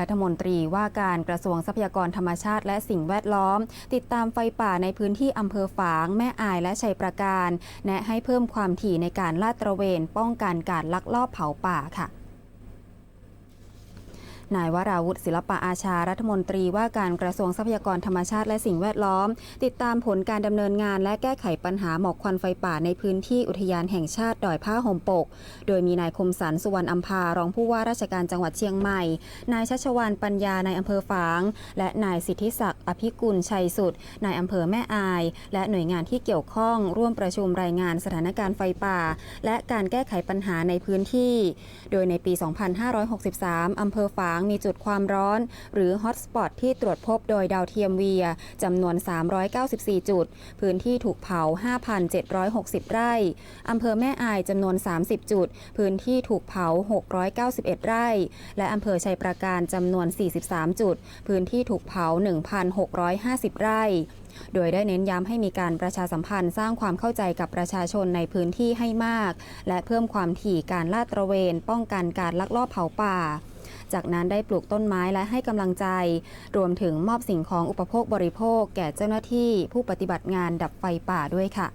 รัฐมนตรีว่าการกระทรวงทรัพยากรธรรมชาติและสิ่งแวดล้อม ติดตามไฟป่าในพื้นที่อำเภอฝาง แม่อายและชัยประการ แนะให้เพิ่มความถี่ในการลาดตระเวน ป้องกันการลักลอบเผาป่าค่ะ นายวราวุฒิศิลปะอาชารัฐมนตรีว่าการกระทรวงทรัพยากรธรรมชาติและสิ่งแวดล้อม ติดตามผลการดำเนินงานและแก้ไขปัญหาหมอกควันไฟป่าในพื้นที่อุทยานแห่งชาติดอยผ้าห่มปก โดยมีนายคมสันสุวรรณอัมพารองผู้ว่าราชการจังหวัดเชียงใหม่ นายชัชวานปัญญาในอำเภอฝาง และนายสิทธิศักดิ์อภิกุลชัยสุดนายอำเภอแม่อาย และหน่วยงานที่เกี่ยวข้องร่วมประชุมรายงานสถานการณ์ไฟป่า และการแก้ไขปัญหาในพื้นที่ โดยในปี 2563อำเภอฝางมีจุดความร้อน หรือฮอตสปอตที่ตรวจพบโดยดาวเทียมเวียจำนวน 394 จุด พื้นที่ถูกเผา 5,760 ไร่อำเภอแม่อายจำนวน 30 จุด พื้นที่ถูกเผา 691 ไร่ และอำเภอชัยประการจำนวน 43 จุด พื้นที่ถูกเผา 1,650 ไร่โดยได้เน้นย้ำให้มีการประชาสัมพันธ์สร้างความเข้าใจกับประชาชนในพื้นที่ให้มาก และเพิ่มความถี่การลาดตระเวน ป้องกันการลักลอบเผาป่า จากนั้นได้ปลูกต้นไม้และให้กำลังใจ รวมถึงมอบสิ่งของอุปโภคบริโภค แก่เจ้าหน้าที่ผู้ปฏิบัติงานดับไฟป่าด้วยค่ะ